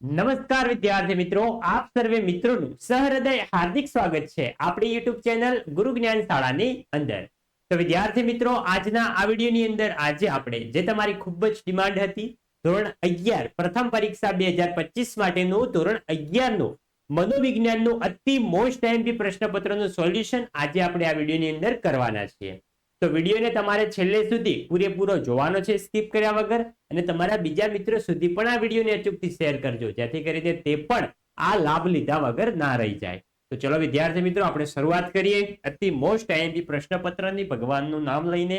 નમસ્કાર વિદ્યાર્થી મિત્રો, આપ સર્વે મિત્રોનું સહૃદય હાર્દિક સ્વાગત છે આપણી યુટ્યુબ ચેનલ ગુરુ જ્ઞાન શાળાની અંદર. તો વિદ્યાર્થી મિત્રો, આજના આ વિડીયોની અંદર આજે આપણે જે તમારી ખૂબ જ ડિમાન્ડ હતી, ધોરણ અગિયાર, પ્રથમ પરીક્ષા બે હજાર પચીસ માટેનું ધોરણ અગિયારનું મનોવિજ્ઞાનનું અતિ મોસ્ટ એમપી પ્રશ્નપત્રનું સોલ્યુશન આજે આપણે આ વિડીયોની અંદર કરવાના છીએ. તો વિડીયોને તમારે છેલ્લે સુધી પૂરેપૂરો જોવાનો છે, સ્કીપ કર્યા વગર. અને તમારા બીજા મિત્રો સુધી પણ આ વિડીયોને અચૂકથી શેર કરજો, જેથી કરીને તે પણ આ લાભ લીધા વગર ના રહી જાય. તો ચલો વિદ્યાર્થી મિત્રો, આપણે શરૂઆત કરીએ અતિ મોસ્ટ આઈએમપી પ્રશ્નપત્રની ભગવાનનું નામ લઈને.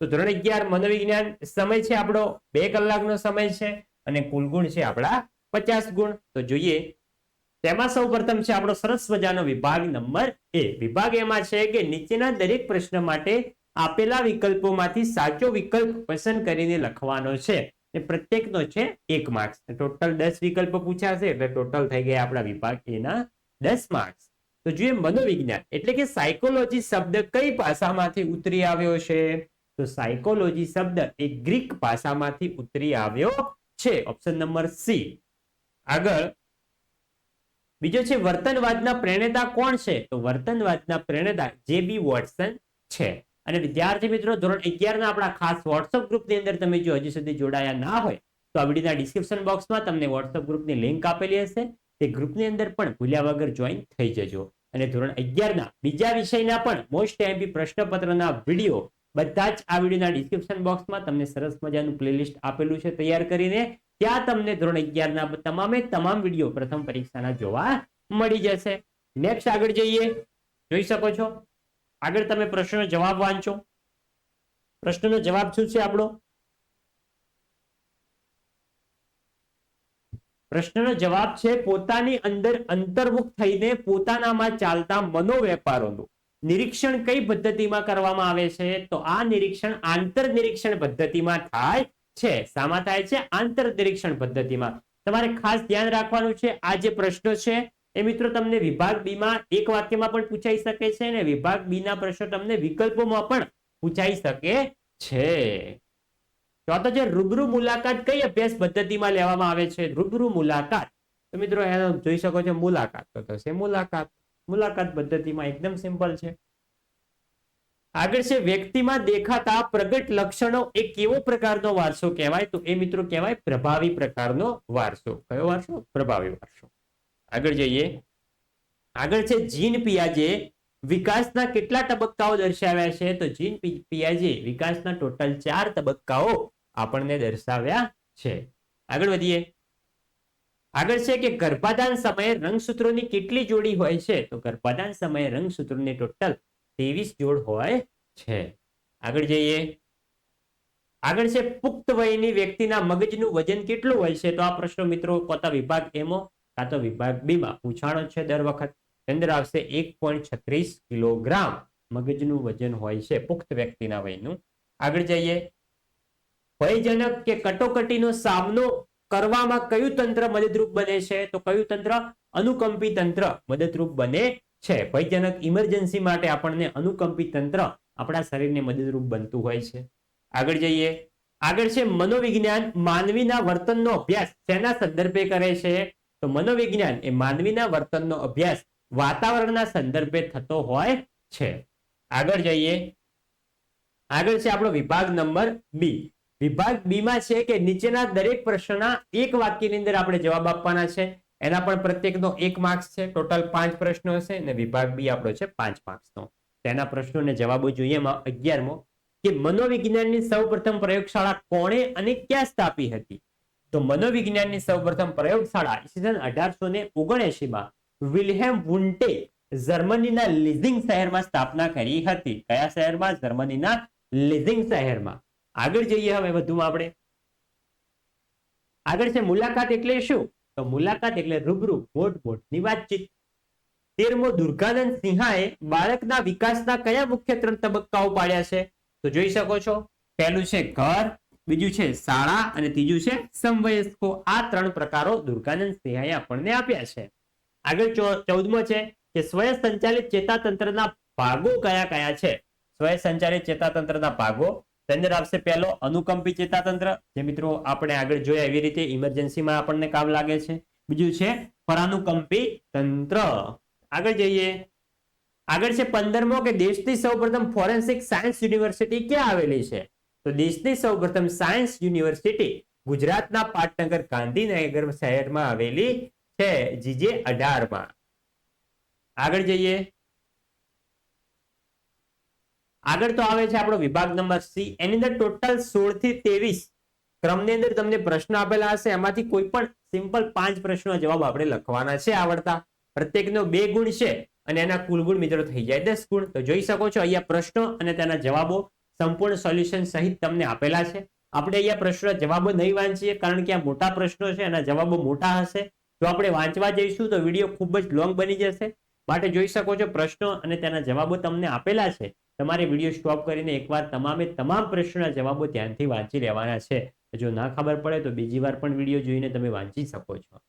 તો ધોરણ અગિયાર મનોવિજ્ઞાન સમય છે આપણો, બે કલાકનો સમય છે અને કુલ ગુણ છે આપણા પચાસ ગુણ. તો જોઈએ, તેમાં સૌ પ્રથમ છે આપણો સરસ મજાનો વિભાગ નંબર એ. વિભાગ એમાં છે કે નીચેના દરેક પ્રશ્ન માટે આપેલા વિકલ્પોમાંથી સાચો વિકલ્પ પસંદ કરીને લખવાનો છે. એ પ્રત્યેકનો છે એક માર્ક્સ ટોટલ દસ વિકલ્પ પૂછાશે એટલે ટોટલ થઈ ગયા આપણા વિભાગ એના દસ માર્ક્સ તો જોઈએ મનોવિજ્ઞાન. એટલે કે સાયકોલોજી શબ્દ કઈ ભાષામાંથી ઉતરી આવ્યો છે? તો સાયકોલોજી શબ્દ એ ગ્રીક ભાષામાંથી ઉતરી આવ્યો છે. Option number C. આગળ. બીજો છે વર્તનવાદના પ્રેરણેતા કોણ છે? તો વર્તનવાદના પ્રેરણેતા જે બી વોટસન છે. અને વિદ્યાર્થી મિત્રો, ધોરણ અગિયારના આપણા ખાસ વોટ્સઅપ ગ્રુપની અંદર તમે જો હજી સુધી જોડાયા ના હોય, તો આ વિડીયોના ડિસ્ક્રિપ્શન બોક્સમાં તમને વોટ્સઅપ ગ્રુપની લિંક આપેલી હશે. તે ગ્રુપની અંદર પણ ભૂલ્યા વગર જોઈન થઈ જજો. અને ધોરણ અગિયારના બીજા વિષયના પણ મોસ્ટ એમપી પ્રશ્નપત્રના વીડિયો બધા જ આ વિડીયોના ડિસ્ક્રિપ્શન બોક્સમાં તમને સરસ મજાનું પ્લેલિસ્ટ આપેલું છે તૈયાર કરીને, ત્યાં તમને ધોરણ અગિયારના તમામે તમામ વીડિયો પ્રથમ પરીક્ષાના જોવા મળી જશે. નેક્સ્ટ આગળ જઈએ. જોઈ શકો છો? આગળ તમે પ્રશ્નનો જવાબ વાંચો. પ્રશ્નનો જવાબ શું છે આપણો? પ્રશ્નનો જવાબ છે પોતાની અંદર અંતર્મુખ થઈને પોતાનામાં ચાલતા મનોવેપારોનું નિરીક્ષણ કઈ પદ્ધતિમાં કરવામાં આવે છે? તો આ નિરીક્ષણ આંતર નિરીક્ષણ પદ્ધતિમાં થાય છે. શામાં થાય છે આંતર નિરીક્ષણ પદ્ધતિમાં. તમારે ખાસ ધ્યાન રાખવાનું છે, આ જે પ્રશ્નો છે એ મિત્રો તમને વિભાગ બી માં એક વાક્યમાં પણ પૂછાઈ શકે છે અને વિભાગ બી ના પ્રશ્નો તમને વિકલ્પોમાં પણ પૂછાઈ શકે છે. ચોથો છે રૂબરૂ મુલાકાત કઈ અભ્યાસ પદ્ધતિમાં લેવામાં આવે છે? રૂબરૂ મુલાકાત. તો મિત્રો એનો જોઈ શકો છો મુલાકાત તો થશે. મુલાકાત. મુલાકાત પદ્ધતિમાં એકદમ સિમ્પલ છે. આગળ છે વ્યક્તિમાં દેખાતા પ્રગટ લક્ષણો એ કેવો પ્રકારનો વારસો કહેવાય? તો એ મિત્રો કહેવાય પ્રભાવી પ્રકારનો વારસો. કયો વારસો? પ્રભાવી વારસો. આગળ જઈએ. આગળ છે જીન પિયાજે. વિકાસના કેટલા તબક્કાઓ દર્શાવ્યા છે? તો જીન પિયાજે વિકાસના ટોટલ ચાર તબક્કાઓ આપણને દર્શાવ્યા છે. આગળ વધીએ. આગળ છે કે ગર્ભાધાન સમયે રંગસૂત્રોની કેટલી જોડી હોય છે? તો ગર્ભાધાન સમયે રંગસૂત્રોની ટોટલ ત્રેવીસ જોડ હોય છે. આગળ જઈએ. આગળ છે પુખ્ત વયની વ્યક્તિના મગજનું વજન કેટલું હોય છે? તો આ પ્રશ્નો મિત્રો કોતા વિભાગ એમો કાં તો વિભાગ બી માં પૂછાણો છે દર વખત? અંદર આવશે એક પોઈન્ટ છત્રીસ કિલોગ્રામ મગજનું વજન હોય છે, પુખ્ત વ્યક્તિના વયનું. આગળ જઈએ. ભયજનક કે કટોકટીનો સામનો કરવામાં કયું તંત્ર મદદરૂપ બને છે? તો કયું તંત્ર? અનુકંપી તંત્ર મદદરૂપ બને છે. ભયજનક ઇમરજન્સી માટે આપણને અનુકંપી તંત્ર આપણા શરીરને મદદરૂપ બનતું હોય છે. આગળ જઈએ. આગળ છે મનોવિજ્ઞાન માનવીના વર્તનનો અભ્યાસ. શેના સંદર્ભે કરે છે? તો મનોવિજ્ઞાન એ માનવીના વર્તનનો અભ્યાસ વાતાવરણના સંદર્ભે થતો હોય છે. આગળ જઈએ. આગળ છે આપણો વિભાગ નંબર બી વિભાગ બીમાં છે કે નીચેના દરેક પ્રશ્નના એક વાક્યની અંદર આપણે જવાબ આપવાના છે. એના પણ પ્રત્યેકનો એક માર્ક્સ છે. ટોટલ પાંચ પ્રશ્નો હશે અને વિભાગ બી આપણો છે પાંચ માર્ક્સનો તેના પ્રશ્નોને જવાબો જોઈએ અગિયારમો. કે મનોવિજ્ઞાનની સૌપ્રથમ પ્રયોગશાળા કોણે અને ક્યાં સ્થાપી હતી? તો મનોવિજ્ઞાનની સૌપ્રથમ પ્રયોગશાળા ઈસવીસન અઢારસો ને ઓગણએસીમાં વિલ્હેમ વુન્ટે જર્મનીના લિઝિંગ શહેરમાં સ્થાપના કરી હતી. કયા શહેરમાં? જર્મનીના લિઝિંગ શહેરમાં. આગળ જઈએ હવે વધુમાં આપણે. આગળ છે મુલાકાત એટલે શું? તો મુલાકાત એટલે રૂબરૂ મોટ મોટની વાતચીત. તેરમો દુર્ગાનંદ સિંહાએ બાળકના વિકાસના કયા મુખ્ય ત્રણ તબક્કાઓ પાડ્યા છે? તો જોઈ શકો છો. પહેલું છે ઘર બીજું છે શાળા અને ત્રીજું છે સમવયસ્કો. આ ત્રણ પ્રકારો દુર્ગાનંદ સિંહાએ આપણને આપ્યા છે. આગળ ચૌદમો છે કે સ્વયં સંચાલિત ચેતાતંત્રના ભાગો કયા કયા છે? સ્વયં સંચાલિત ચેતાતંત્રના ભાગો. તેની આવશે પહેલો અનુકંપી ચેતાતંત્ર, જે મિત્રો આપણે આગળ જોયા એવી રીતે ઇમરજન્સીમાં આપણને કામ લાગે છે. બીજું છે પરાનુકંપી તંત્ર. આગળ જઈએ. આગળ છે પંદરમો કે દેશની સૌપ્રથમ ફોરેન્સિક સાયન્સ યુનિવર્સિટી ક્યાં આવેલી છે? તો દેશની સૌપ્રથમ સાયન્સ યુનિવર્સિટી ગુજરાતના પાટનગર ગાંધીનગર શહેરમાં આવેલી છે, જીજે અઢારમાં. આગળ જઈએ. આગળ તો આવે છે આપણો વિભાગ નંબર સી. એની અંદર ટોટલ સોળથી ત્રેવીસ ક્રમની અંદર તમને પ્રશ્ન આપેલા હશે. એમાંથી કોઈ પણ સિમ્પલ પાંચ પ્રશ્નો જવાબ આપણે લખવાના છે આવડતા. પ્રત્યેકનો બે ગુણ છે અને એના કુલ ગુણ મિત્રો થઈ જાય દસ ગુણ. તો જોઈ શકો છો અહીંયા પ્રશ્નો અને તેના જવાબો સંપૂર્ણ સોલ્યુશન સહિત તમને આપેલા છે. આપણે અહીંયા પ્રશ્નો જવાબો નહીં વાંચીએ કારણ કે આ મોટા પ્રશ્નો છે, એના જવાબો મોટા હશે. જો આપણે વાંચવા જઈશું તો વીડિયો ખૂબ જ લોંગ બની જશે. માટે જોઈ શકો છો પ્રશ્નો અને તેના જવાબો તમને આપેલા છે. તમારે વીડિયો સ્ટોપ કરીને એકવાર તમામે તમામ પ્રશ્નોના જવાબો ધ્યાનથી વાંચી લેવાના છે. જો ના ખબર પડે તો બીજી વાર પણ વીડિયો જોઈને તમે વાંચી શકો છો.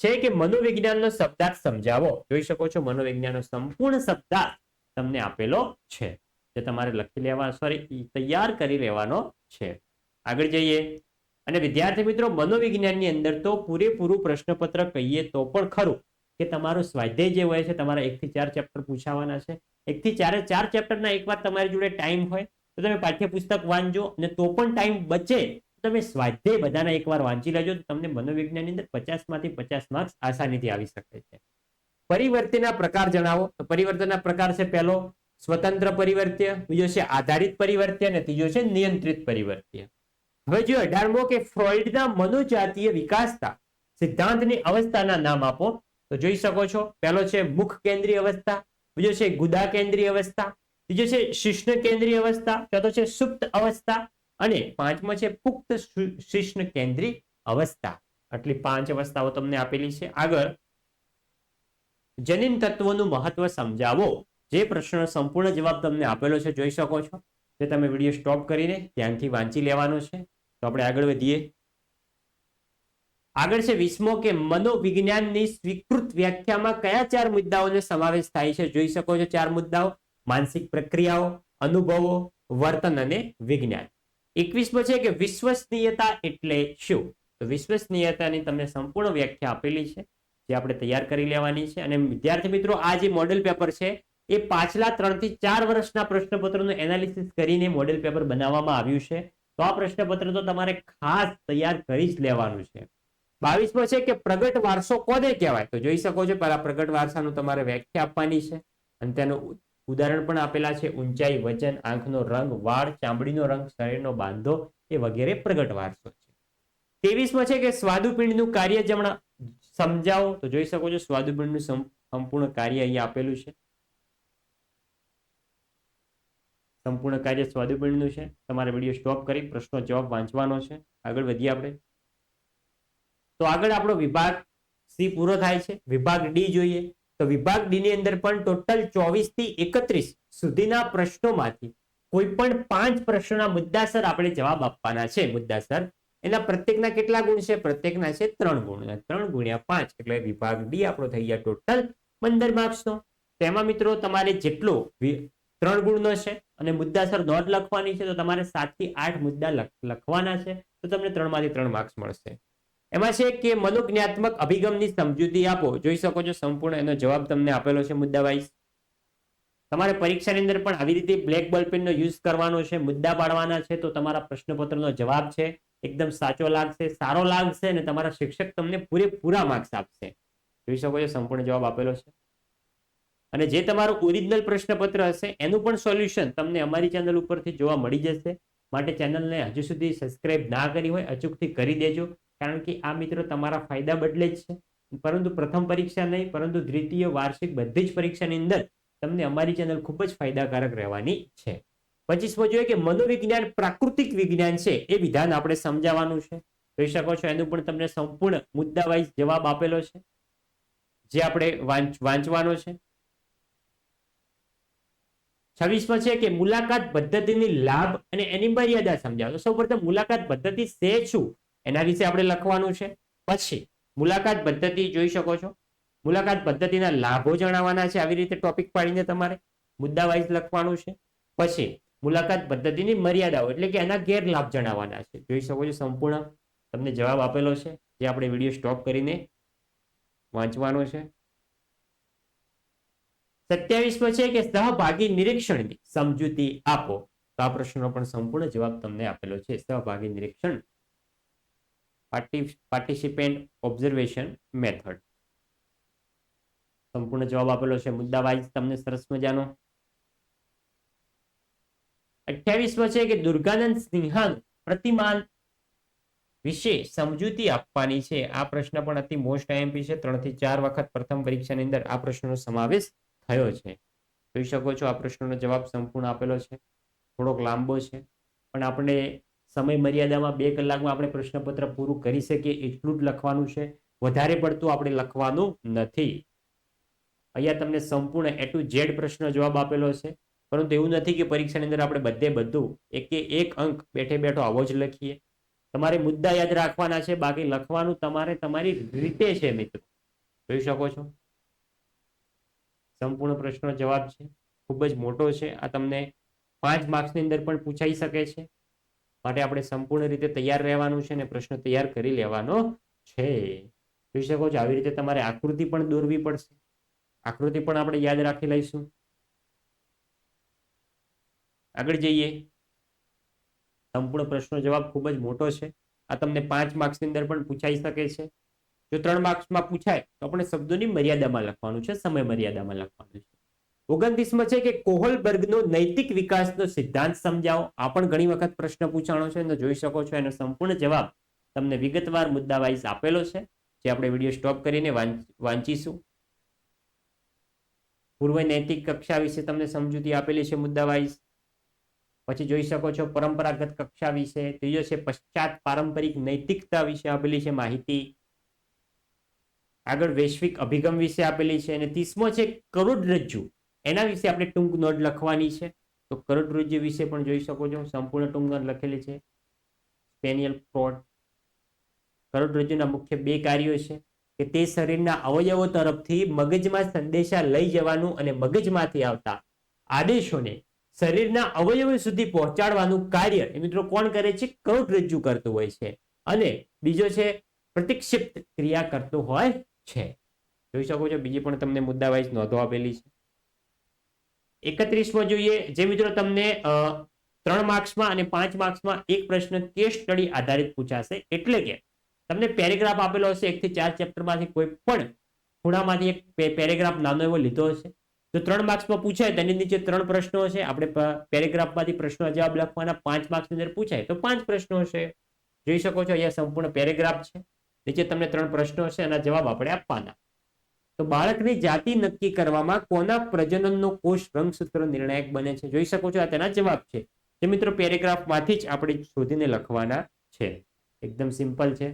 છે કે મનોવિજ્ઞાનનો શબ્દાર્થ સમજાવો? જોઈ શકો છો મનોવિજ્ઞાનનો સંપૂર્ણ શબ્દાર્થ તમને આપેલો છે. જે તમારે લખી લેવા સોરી તૈયાર કરી લેવાનો છે. આગળ જઈએ. અને વિદ્યાર્થી મિત્રો, મનોવિજ્ઞાનની અંદર તો પૂરેપૂરું પ્રશ્નપત્ર કહીએ તો પણ ખરું કે તમારો સ્વાધ્યાય જે હોય છે, તમારા એકથી ચાર ચેપ્ટર પૂછાવાના છે. એકથી ચારે ચાર ચેપ્ટરના એકવાર તમારી જોડે ટાઈમ હોય, તો તમે પાઠ્યપુસ્તક વાંચજો અને તો પણ ટાઈમ બચે. તમે સ્વાધ્યાય બધાના એકવાર વાંચી લેજો તમને મનોવિજ્ઞાનની અંદર પચાસમાંથી પચાસ માર્ક્સ આસાનીથી આવી શકે છે. પરિવર્તનના પ્રકાર જણાવો. તો પરિવર્તનના પ્રકાર છે પહેલો સ્વતંત્ર પરિવર્ત્ય, બીજો છે આધારિત પરિવર્ત્ય અને ત્રીજો છે નિયંત્રિત પરિવર્ત્ય. હવે જો અઢારમો કે ફ્રોઇડના મનોજાતીય વિકાસતા સિદ્ધાંતની અવસ્થાના નામ આપો, તો જોઈ શકો છો. પહેલો છે મુખ કેન્દ્રીય અવસ્થા, બીજો છે ગુદા કેન્દ્રીય અવસ્થા, ત્રીજો છે શિષ્ણ કેન્દ્રીય અવસ્થા, ચોથો છે સુપ્ત અવસ્થા અને પાંચમો છે પુખ્ત શિષ્ણ કેન્દ્રીય અવસ્થા. આટલી પાંચ અવસ્થાઓ તમને આપેલી છે. આગળ જનીન તત્વોનું મહત્વ સમજાવો. જે પ્રશ્નનો સંપૂર્ણ જવાબ તમને આપેલો છે, જોઈ શકો છો. તે તમે વીડિયો સ્ટોપ કરીને ધ્યાનથી વાંચી લેવાનો છે. તો આપણે આગળ વધીએ. આગળ છે વીસમો કે મનોવિજ્ઞાનની સ્વીકૃત વ્યાખ્યામાં કયા ચાર મુદ્દાઓનો સમાવેશ થાય છે? જોઈ શકો છો ચાર મુદ્દાઓ. માનસિક પ્રક્રિયાઓ, અનુભવો, વર્તન અને વિજ્ઞાન. એકવીસમો છે કે વિશ્વસનીયતા એટલે શું? તો વિશ્વસનીયતાની તમને સંપૂર્ણ વ્યાખ્યા આપેલી છે, જે આપણે તૈયાર કરી લેવાની છે. અને વિદ્યાર્થી મિત્રો, આ જે મોડેલ પેપર છે એ પાછલા ત્રણથી ચાર વર્ષના પ્રશ્નપત્રનું એનાલિસિસ કરીને મોડેલ પેપર બનાવવામાં આવ્યું છે. તો આ પ્રશ્નપત્ર તો તમારે ખાસ તૈયાર કરી જ લેવાનું છે. બાવીસમાં છે કે પ્રગટ વારસો કોને કહેવાય? તો જોઈ શકો છો પહેલા પ્રગટ વારસાનું તમારે વ્યાખ્યા આપવાની છે. અને તેનું ઉદાહરણ પણ આપેલા છે. ઊંચાઈ, વજન, આંખનો રંગ, વાળ, ચામડીનો રંગ, શરીરનો બાંધો એ વગેરે પ્રગટ વારસો છે. ત્રેવીસમાં છે કે સ્વાદુપિંડનું કાર્ય જમણા, સમજાવો. તો જોઈ શકો છો સ્વાદુપિંડનું સંપૂર્ણ કાર્ય અહીંયા આપેલું છે. સંપૂર્ણ કાર્ય સ્વાદુપિંડનું છે. તમારે વીડિયો સ્ટોપ કરી પ્રશ્નો જવાબ વાંચવાનો છે. આગળ વધીએ આપણે. તો આગળ આપણો વિભાગ સી પૂરો થાય છે. વિભાગ ડી જોઈએ. તો વિભાગ ડી ની અંદર પણ ટોટલ ચોવીસથી એકત્રીસ સુધીના પ્રશ્નોમાંથી કોઈ પણ પાંચ પ્રશ્નોના મુદ્દાસર આપણે જવાબ આપવાના છે. મુદ્દાસર. એના પ્રત્યેકના કેટલા ગુણ છે? પ્રત્યેકના છે ત્રણ ગુણ. ત્રણ ગુણ્યા પાંચ એટલે વિભાગ ડી આપણો થઈ ગયા ટોટલ પંદર માર્ક્સનો. તેમાં મિત્રો તમારે જેટલો ત્રણ ગુણનો છે અને મુદ્દાસર નોંધ લખવાની છે, તો તમારે સાતથી આઠ મુદ્દા લખવાના છે, તો તમને ત્રણમાંથી ત્રણ માર્ક્સ મળશે. એમાં છે કે મનોજ્ઞાત્મક અભિગમની સમજૂતી આપો. જોઈ શકો છો સંપૂર્ણ એનો જવાબ તમને આપેલો છે મુદ્દા વાઇઝ તમારે પરીક્ષાની અંદર પણ આવી રીતે બ્લેક બોલ યુઝ કરવાનો છે, મુદ્દા પાડવાના છે, તો તમારા પ્રશ્નપત્રનો જવાબ છે, એકદમ સાચો લાગશે, સારો લાગશે અને તમારા શિક્ષક તમને પૂરેપૂરા માર્ક્સ આપશે. જોઈ શકો છો સંપૂર્ણ જવાબ આપેલો છે. અને જે તમારું ઓરિજિનલ પ્રશ્નપત્ર હશે, એનું પણ સોલ્યુશન તમને અમારી ચેનલ ઉપરથી જોવા મળી જશે. માટે ચેનલને હજુ સુધી સબસ્ક્રાઇબ ના કરી હોય, અચૂકથી કરી દેજો. કારણ કે આ મિત્રો તમારા ફાયદા બદલે જ છે. પરંતુ પ્રથમ પરીક્ષા નહીં, પરંતુ દ્વિતીય, વાર્ષિક બધી જ પરીક્ષાની અંદર તમને અમારી ચેનલ ખૂબ જ ફાયદાકારક રહેવાની છે. પચીસમો જોઈએ કે મનોવિજ્ઞાન પ્રાકૃતિક વિજ્ઞાન છે, એ વિધાન આપણે સમજાવવાનું છે. જોઈ શકો છો, એનું પણ તમને સંપૂર્ણ મુદ્દા વાઇઝ જવાબ આપેલો છે. જે આપણે વાંચવાનો છે. છવ્વીસમાં છે કે મુલાકાત પદ્ધતિની લાભ અને એની મર્યાદા સમજાવો. સૌ પ્રથમ મુલાકાત પદ્ધતિ છે શું? એના વિશે આપણે લખવાનું છે. પછી મુલાકાત પદ્ધતિ જોઈ શકો છો. મુલાકાત પદ્ધતિના લાભો જણાવવાના છે આવી રીતે ટોપિક પાડીને તમારે મુદ્દા વાઇઝ લખવાનું છે. પછી મુલાકાત પદ્ધતિની મર્યાદાઓ એટલે કે એના ગેરલાભ જણાવવાના છે. જોઈ શકો છો સંપૂર્ણ તમને જવાબ આપેલો છે. જે આપણે વીડિયો સ્ટોપ કરીને વાંચવાનો છે. સત્યાવીસમો છે કે સહભાગી નિરીક્ષણની સમજૂતી આપો. તો આ પ્રશ્નનો પણ સંપૂર્ણ જવાબ તમને આપેલો છે. સહભાગી નિરીક્ષણ પાર્ટિસિપેન્ટ ઓબ્ઝર્વેશન મેથડ. સંપૂર્ણ જવાબ આપેલો છે. મુદ્દા વાઇઝ તમને સરસ મજાનો. અઠ્યાવીસમો છે કે દુર્ગાનંદ સિંહાન પ્રતિમાન વિશે સમજૂતી આપવાની છે. આ પ્રશ્ન પણ અતિ મોસ્ટ આઈએમપી છે. ત્રણથી ચાર વખત પ્રથમ પરીક્ષાની અંદર આ પ્રશ્નનો સમાવેશ થયો છે. જોઈ શકો છો આ પ્રશ્નનો જવાબ સંપૂર્ણ આપેલો છે. થોડોક લાંબો છે. પણ આપણે સમય મર્યાદામાં બે કલાકમાં આપણે પ્રશ્નપત્ર પૂરું કરી શકીએ એટલું જ લખવાનું છે. વધારે પડતું આપણે લખવાનું નથી. અહીંયા તમને સંપૂર્ણ એ ટુ ઝેડ પ્રશ્ન જવાબ આપેલો છે. પરંતુ એવું નથી કે પરીક્ષાની અંદર આપણે બધે બધું એક એક અંક બેઠે બેઠો આવો જ લખીએ. તમારે મુદ્દા યાદ રાખવાના છે. બાકી લખવાનું તમારે તમારી રીતે છે મિત્રો. જોઈ શકો છો? સંપૂર્ણ પ્રશ્નનો જવાબ છે. ખૂબ જ મોટો છે. આ તમને પાંચ માર્ક્સની અંદર પણ પૂછાઈ શકે છે. માટે આપણે સંપૂર્ણ રીતે તૈયાર રહેવાનું છે અને પ્રશ્ન તૈયાર કરી લેવાનો છે. જોઈ શકો છો, આવી રીતે તમારે આકૃતિ પણ દોરવી પડશે. આકૃતિ પણ આપણે યાદ રાખી લઈશું. આગળ જઈએ. સંપૂર્ણ પ્રશ્નનો જવાબ ખૂબ જ મોટો છે. આ તમને પાંચ માર્ક્સની અંદર પણ પૂછાઈ શકે છે. જો ત્રણ માર્ક્સમાં પૂછાય, તો આપણે શબ્દોની મર્યાદામાં લખવાનું છે સમય મર્યાદામાં લખવાનું છે. ઓગણત્રીસમાં છે કે કોહલબર્ગનો નૈતિક વિકાસનો સિદ્ધાંત સમજાવો. આ પણ ઘણી વખત પ્રશ્ન પૂછાણો છે, તો જોઈ શકો છો એનો સંપૂર્ણ જવાબ તમને વિગતવાર મુદ્દા વાઇઝ આપેલો છે, જે આપણે વીડિયો સ્ટોપ કરીને વાંચીશું. પૂર્વ નૈતિક કક્ષા વિશે તમને સમજૂતી આપેલી છે મુદ્દા વાઇઝ. પછી જોઈ શકો છો પરંપરાગત કક્ષા વિશે. ત્રીજો છે પશ્ચાત પારંપરિક નૈતિકતા વિશે આપેલી છે માહિતી. આગળ વૈશ્વિક અભિગમ વિશે આપેલી છે અને ત્રીસમો છે કરોડરજ્જુ એના વિશે આપણે ટૂંક નોટ લખવાની છે. તો કરોડરજ્જુ વિશે પણ જોઈ શકો છો. સંપૂર્ણ ટૂંક નોટ લખેલી છે. Spaniel fraud. કરોડરજ્જુના મુખ્ય બે કાર્યો છે કે તે શરીરના અવયવો તરફથી મગજમાં સંદેશા લઈ જવાનું અને મગજમાંથી આવતા આદેશોને શરીરના અવયવો સુધી પહોંચાડવાનું કાર્ય. એ મિત્રો કોણ કરે છે? કરોડરજ્જુ કરતું હોય છે. અને બીજો છે પ્રતિક્ષિપ્ત ક્રિયા કરતું હોય છે. જોઈ શકો છો, બીજી પણ તમને મુદ્દા વાઇઝ નોંધો આપેલી છે. એકત્રીસમાં જોઈએ, જે મિત્રો તમને ત્રણ માર્ક્સમાં અને પાંચ માર્ક્સમાં એક પ્રશ્ન કેસ સ્ટડી આધારિત પૂછાશે. એટલે કે, તમને પેરેગ્રાફ આપેલો હશે એકથી ચાર ચેપ્ટરમાંથી કોઈ પણ ખૂણામાંથી એક પેરેગ્રાફ નાનો એવો લીધો હશે. તો ત્રણ માર્ક્સમાં પૂછાય, તેની નીચે ત્રણ પ્રશ્નો છે આપણે પેરેગ્રાફમાંથી પ્રશ્નો જવાબ લખવાના પાંચ માર્ક્સની અંદર પૂછાય, તો પાંચ પ્રશ્નો છે જોઈ શકો છો, અહીંયા સંપૂર્ણ પેરેગ્રાફ છે. નીચે તમને ત્રણ પ્રશ્નો છે એના જવાબ આપણે આપવાના. તો બાળકની જાતિ નક્કી કરવામાં કોના પ્રજનનનો કોષ રંગસૂત્ર નિર્ણાયક બને છે? જોઈ શકો છો આ તેના જવાબ છે. જે મિત્રો પેરેગ્રાફમાંથી જ આપણે શોધીને લખવાના છે. એકદમ સિમ્પલ છે.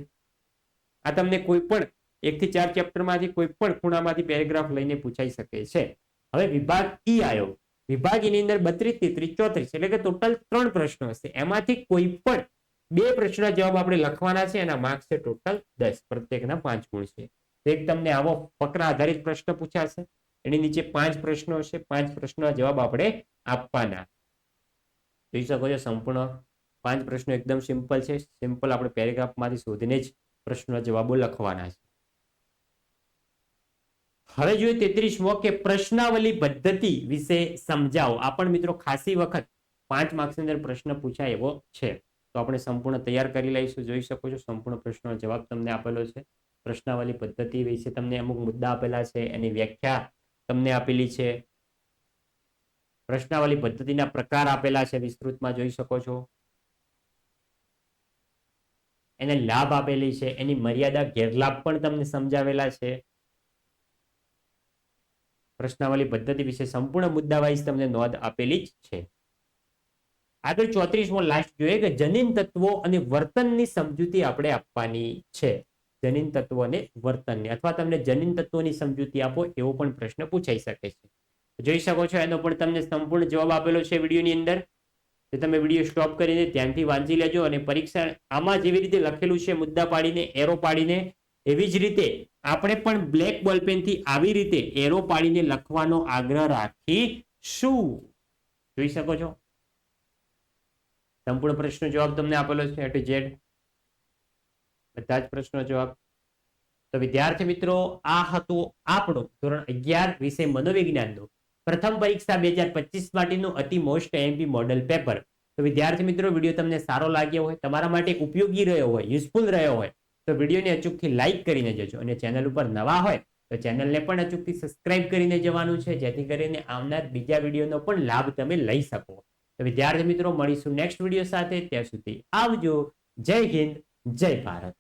આ તમને કોઈ પણ એકથી ચાર ચેપ્ટરમાંથી કોઈ પણ ખૂણામાંથી પેરેગ્રાફ લઈને પૂછાઈ શકે છે. હવે વિભાગ ઈ આવ્યો વિભાગ એની અંદર બત્રીસ, તેત્રીસ, ચોત્રીસ, એટલે કે ટોટલ ત્રણ પ્રશ્નો હશે. એમાંથી કોઈ પણ બે પ્રશ્ન જવાબ આપણે લખવાના છે, એના માર્ક્સ છે ટોટલ દસ. પ્રત્યેકના પાંચ ગુણ છે. એક તમને આવો ફકરા આધારિત પ્રશ્ન પૂછાશે. એની નીચે પાંચ પ્રશ્નો છે પાંચ પ્રશ્નો જવાબ આપણે આપવાના. જોઈ શકો છો સંપૂર્ણ. પાંચ પ્રશ્નો એકદમ સિમ્પલ છે. સિમ્પલ આપણે પેરેગ્રાફમાંથી શોધીને જ પ્રશ્નો જવાબો લખવાના છે. હવે જોઈએ તેત્રીસમો કે પ્રશ્નાવલી પદ્ધતિ વિશે સમજાવો. આ પણ મિત્રો ખાસી વખત પાંચ માર્ક્સની અંદર પ્રશ્ન પૂછાય એવો છે. તો આપણે સંપૂર્ણ તૈયાર કરી લઈશું, જોઈ શકો છો, સંપૂર્ણ પ્રશ્નનો જવાબ તમને આપેલો છે. પ્રશ્નાવલી પદ્ધતિ વિશે તમને અમુક મુદ્દા આપેલા છે, એની વ્યાખ્યા તમને આપેલી છે. પ્રશ્નાવલી પદ્ધતિના પ્રકાર આપેલા છે, વિસ્તૃતમાં જોઈ શકો છો. એને લાભ આપેલી છે, એની મર્યાદા ગેરલાભ પણ તમને સમજાવેલા છે. પ્રશ્નાવલી પદ્ધતિ વિશે સંપૂર્ણ મુદ્દા વાઇઝ તમને નોંધ આપેલી જ છે. આગળ ચોત્રીસમો લાસ્ટ જોઈએ કે જનીન તત્વો અને વર્તનની સમજૂતી આપણે આપવાની છે. જનીન તત્વો અને વર્તનની. અથવા તમને જનીન તત્વોની સમજૂતી આપો એવો પણ પ્રશ્ન પૂછાઈ શકે છે. જોઈ શકો છો એનો પણ તમને સંપૂર્ણ જવાબ આપેલો છે વિડીયોની અંદર. તો તમે વીડિયો સ્ટોપ કરીને ધ્યાનથી વાંચી લેજો અને પરીક્ષા આમાં જેવી રીતે લખેલું છે મુદ્દા પાડીને, એરો પાડીને, એવી જ રીતે આપણે પણ બ્લેક બોલપેનથી આવી રીતે એરો પાડીને લખવાનો આગ્રહ રાખીશું. જોઈ શકો છો? સંપૂર્ણ પ્રશ્નો જવાબ તમને આપેલો છે એટ ઝેડ બધા જ પ્રશ્નો જવાબ. તો વિદ્યાર્થી મિત્રો, આ હતું આપણું ધોરણ અગિયાર વિષય મનોવિજ્ઞાનનું. પ્રથમ પરીક્ષા બે હજાર પચીસ માટેનું અતિ મોસ્ટ એમપી મોડલ પેપર તો વિદ્યાર્થી મિત્રો, વીડિયો તમને સારો લાગ્યો હોય, તમારા માટે ઉપયોગી રહ્યો હોય યુઝફુલ રહ્યો હોય, તો વિડીયોને અચૂકથી લાઇક કરીને જજો. અને ચેનલ ઉપર નવા હોય, તો ચેનલને પણ અચૂકથી સબસ્ક્રાઇબ કરીને જવાનું છે, જેથી કરીને આવનાર બીજા વિડીયોનો પણ લાભ તમે લઈ શકો. તો વિદ્યાર્થી મિત્રો મળીશું નેક્સ્ટ વીડિયો સાથે. ત્યાં સુધી આવજો. જય હિન્દ જય ભારત.